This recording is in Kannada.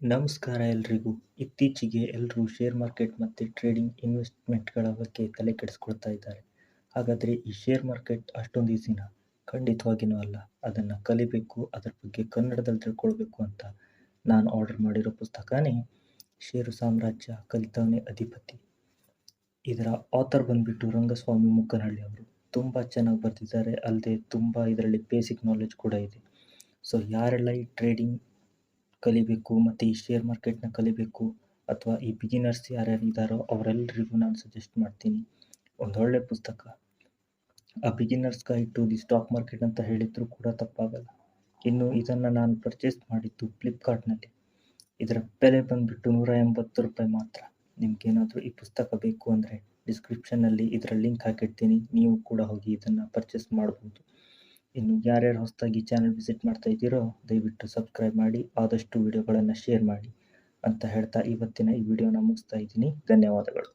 ನಮಸ್ಕಾರ ಎಲ್ರಿಗೂ. ಇತ್ತೀಚೆಗೆ ಎಲ್ಲರೂ ಶೇರ್ ಮಾರ್ಕೆಟ್ ಮತ್ತು ಟ್ರೇಡಿಂಗ್ ಇನ್ವೆಸ್ಟ್ಮೆಂಟ್ಗಳ ಬಗ್ಗೆ ತಲೆ ಕೆಡಿಸ್ಕೊಳ್ತಾ ಇದ್ದಾರೆ. ಹಾಗಾದರೆ ಈ ಶೇರ್ ಮಾರ್ಕೆಟ್ ಅಷ್ಟೊಂದು ಈಸಿನ ಖಂಡಿತವಾಗಿಯೂ ಅಲ್ಲ. ಅದನ್ನು ಕಲಿಬೇಕು, ಅದರ ಬಗ್ಗೆ ಕನ್ನಡದಲ್ಲಿ ತಿಳ್ಕೊಳ್ಬೇಕು ಅಂತ ನಾನು ಆರ್ಡರ್ ಮಾಡಿರೋ ಪುಸ್ತಕನೇ ಷೇರು ಸಾಮ್ರಾಜ್ಯ ಕಲಿತವನೇ ಅಧಿಪತಿ. ಇದರ ಆಥರ್ ಬಂದುಬಿಟ್ಟು ರಂಗಸ್ವಾಮಿ ಮುಕ್ಕನಹಳ್ಳಿ ಅವರು. ತುಂಬ ಚೆನ್ನಾಗಿ ಬರ್ತಿದ್ದಾರೆ ಅಲ್ಲದೆ ತುಂಬ ಇದರಲ್ಲಿ ಬೇಸಿಕ್ ನಾಲೆಜ್ ಕೂಡ ಇದೆ. ಸೊ ಯಾರೆಲ್ಲ ಈ ಟ್ರೇಡಿಂಗ್ ಕಲಿಬೇಕು ಮತ್ತು ಈ ಶೇರ್ ಮಾರ್ಕೆಟ್ನ ಕಲಿಬೇಕು ಅಥವಾ ಈ ಬಿಗಿನರ್ಸ್ ಯಾರ್ಯಾರು ಇದ್ದಾರೋ ಅವರೆಲ್ಲರಿಗೂ ನಾನು ಸಜೆಸ್ಟ್ ಮಾಡ್ತೀನಿ. ಒಂದೊಳ್ಳೆ ಪುಸ್ತಕ. ಆ beginner's guide to the stock market ಅಂತ ಹೇಳಿದರೂ ಕೂಡ ತಪ್ಪಾಗಲ್ಲ. ಇನ್ನು ಇದನ್ನು ನಾನು ಪರ್ಚೇಸ್ ಮಾಡಿದ್ದು ಫ್ಲಿಪ್ಕಾರ್ಟ್ನಲ್ಲಿ ಇದರ ಬೆಲೆ ಬಂದುಬಿಟ್ಟು ನೂರ ಎಂಬತ್ತು ರೂಪಾಯಿ ಮಾತ್ರ. ನಿಮ್ಗೇನಾದರೂ ಈ ಪುಸ್ತಕ ಬೇಕು ಅಂದರೆ ಡಿಸ್ಕ್ರಿಪ್ಷನ್ನಲ್ಲಿ ಇದರ ಲಿಂಕ್ ಹಾಕಿರ್ತೀನಿ. ನೀವು ಕೂಡ ಹೋಗಿ ಇದನ್ನು ಪರ್ಚೇಸ್ ಮಾಡ್ಬೋದು. ಇನ್ನು ಯಾರ್ಯಾರು ಹೊಸದಾಗಿ ಚಾನಲ್ ವಿಸಿಟ್ ಮಾಡ್ತಾ ಇದ್ದೀರೋ, ದಯವಿಟ್ಟು ಸಬ್ಸ್ಕ್ರೈಬ್ ಮಾಡಿ, ಆದಷ್ಟು ವಿಡಿಯೋಗಳನ್ನು ಶೇರ್ ಮಾಡಿ ಅಂತ ಹೇಳ್ತಾ ಇವತ್ತಿನ ಈ ವಿಡಿಯೋನ ಮುಗಿಸ್ತಾ ಇದ್ದೀನಿ. ಧನ್ಯವಾದಗಳು.